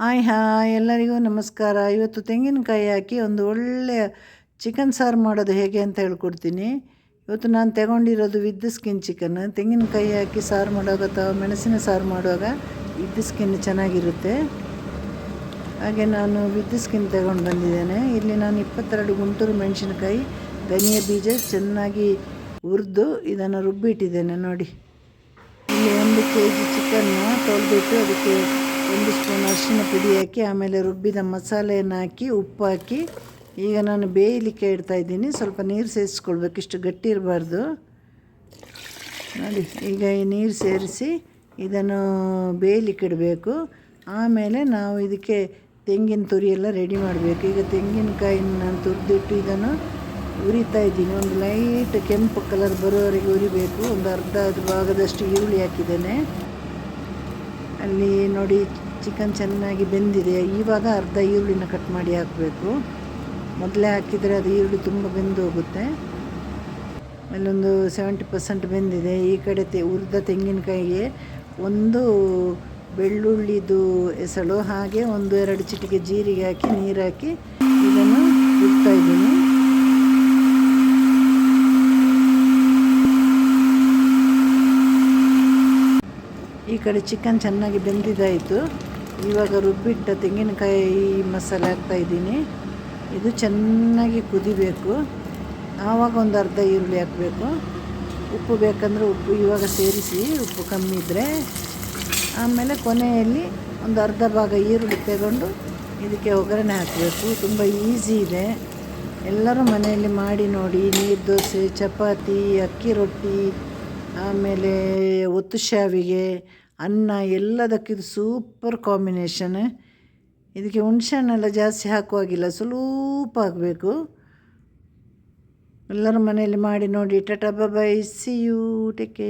Hi hi, ಎಲ್ಲರಿಗೂ ನಮಸ್ಕಾರ. ಇವತ್ತು ತೆಂಗಿನಕಾಯಿ ಹಾಕಿ ಒಂದು ಒಳ್ಳೆಯ ಚಿಕನ್ ಸಾರು ಮಾಡೋದು ಹೇಗೆ ಅಂತ ಹೇಳ್ಕೊಡ್ತೀನಿ. ಇವತ್ತು ನಾನು ತಗೊಂಡಿರೋದು ವಿದ್ ಸ್ಕಿನ್ ಚಿಕನ್ ತೆಂಗಿನಕಾಯಿ ಹಾಕಿ ಸಾರು ಮಾಡುವಾಗ ಅಥವಾ ಮೆಣಸಿನ ಸಾರು ಮಾಡುವಾಗ ವಿದ್ ಸ್ಕಿನ್ ಚೆನ್ನಾಗಿರುತ್ತೆ. ಹಾಗೆ ನಾನು ವಿದ್ ಸ್ಕಿನ್ ತಗೊಂಡು ಬಂದಿದ್ದೇನೆ. ಇಲ್ಲಿ ನಾನು ಇಪ್ಪತ್ತೆರಡು ಗುಂಟೂರು ಮೆಣಸಿನಕಾಯಿ, ಧನಿಯ ಬೀಜ ಚೆನ್ನಾಗಿ ಹುರಿದು ಇದನ್ನು ರುಬ್ಬಿಟ್ಟಿದ್ದೇನೆ ನೋಡಿ. ಇಲ್ಲಿ ಒಂದು ಕೆ ಜಿ ಚಿಕನ್ನು ತೊಳೆದಿಟ್ಟು ಅದಕ್ಕೆ ಒಂದು ಸ್ಪೂನ್ ಅರಿಶಿನ ಪುಡಿ ಹಾಕಿ, ಆಮೇಲೆ ರುಬ್ಬಿದ ಮಸಾಲೆಯನ್ನು ಹಾಕಿ, ಉಪ್ಪು ಹಾಕಿ, ಈಗ ನಾನು ಬೇಯಲಿಕ್ಕೆ ಇಡ್ತಾ ಇದ್ದೀನಿ. ಸ್ವಲ್ಪ ನೀರು ಸೇರಿಸ್ಕೊಳ್ಬೇಕು, ಇಷ್ಟು ಗಟ್ಟಿ ಇರಬಾರ್ದು. ನೋಡಿ, ಈಗ ಈ ನೀರು ಸೇರಿಸಿ ಇದನ್ನು ಬೇಯಲಿಕ್ಕೆ ಇಡಬೇಕು. ಆಮೇಲೆ ನಾವು ಇದಕ್ಕೆ ತೆಂಗಿನ ತುರಿ ಎಲ್ಲ ರೆಡಿ ಮಾಡಬೇಕು. ಈಗ ತೆಂಗಿನಕಾಯಿನ ನಾನು ತುರಿದಿಟ್ಟು ಇದನ್ನು ಉರಿತಾ ಇದ್ದೀನಿ. ಒಂದು ಲೈಟ್ ಕೆಂಪು ಕಲರ್ ಬರೋವರೆಗೆ ಉರಿಬೇಕು. ಒಂದು ಅರ್ಧ ಭಾಗದಷ್ಟು ಈರುಳ್ಳಿ ಹಾಕಿದ್ದೇನೆ. ಅಲ್ಲಿ ನೋಡಿ ಚಿಕನ್ ಚೆನ್ನಾಗಿ ಬೆಂದಿದೆ. ಇವಾಗ ಅರ್ಧ ಈರುಳ್ಳಿನ ಕಟ್ ಮಾಡಿ ಹಾಕಬೇಕು. ಮೊದಲೇ ಹಾಕಿದರೆ ಅದು ಈರುಳ್ಳಿ ತುಂಬ ಬೆಂದು ಹೋಗುತ್ತೆ. ಅಲ್ಲೊಂದು ಸೆವೆಂಟಿ ಪರ್ಸೆಂಟ್ ಬೆಂದಿದೆ. ಈ ಕಡೆ ತೆ ಹುರಿದ ತೆಂಗಿನಕಾಯಿಗೆ ಒಂದು ಬೆಳ್ಳುಳ್ಳಿದು ಎಸಳು, ಹಾಗೆ ಒಂದು ಎರಡು ಚಿಟಿಕೆ ಜೀರಿಗೆ ಹಾಕಿ ನೀರು ಹಾಕಿ ಇದನ್ನು ಇಡ್ತಾ ಇದ್ದೀನಿ ಈ ಕಡೆ ಚಿಕನ್ ಚೆನ್ನಾಗಿ ಬೆಂದಿದ್ದಾಯಿತು ಇವಾಗ ರುಬ್ಬಿಟ್ಟ ತೆಂಗಿನಕಾಯಿ ಮಸಾಲೆ ಹಾಕ್ತಾಯಿದ್ದೀನಿ ಇದು ಚೆನ್ನಾಗಿ ಕುದಿಬೇಕು. ಆವಾಗ ಒಂದು ಅರ್ಧ ಈರುಳ್ಳಿ ಹಾಕಬೇಕು. ಉಪ್ಪು ಬೇಕಂದರೆ ಉಪ್ಪು ಇವಾಗ ಸೇರಿಸಿ ಉಪ್ಪು ಕಮ್ಮಿ ಇದ್ದರೆ ಆಮೇಲೆ ಕೊನೆಯಲ್ಲಿ ಒಂದು ಅರ್ಧ ಭಾಗ ಈರುಳ್ಳಿ ತಗೊಂಡು ಇದಕ್ಕೆ ಒಗ್ಗರಣೆ ಹಾಕಬೇಕು. ತುಂಬ ಈಸಿ ಇದೆ. ಎಲ್ಲರೂ ಮನೆಯಲ್ಲಿ ಮಾಡಿ ನೋಡಿ. ನೀರು ದೋಸೆ, ಚಪಾತಿ, ಅಕ್ಕಿ ರೊಟ್ಟಿ ಆಮೇಲೆ ಒತ್ತು ಶಾವಿಗೆ, ಅನ್ನ ಎಲ್ಲದಕ್ಕಿದು ಸೂಪರ್ ಕಾಂಬಿನೇಷನ್ ಇದಕ್ಕೆ ಹುಣ್ಸೆಹಣ್ಣೆಲ್ಲ ಜಾಸ್ತಿ ಹಾಕುವಾಗಿಲ್ಲ, ಸ್ವಲ್ಪ ಆಗಬೇಕು ಎಲ್ಲರ ಮನೆಯಲ್ಲಿ ಮಾಡಿ ನೋಡಿ. ಟಟಬ ಬೈ ಸಿ ಯು ಟೇಕೆ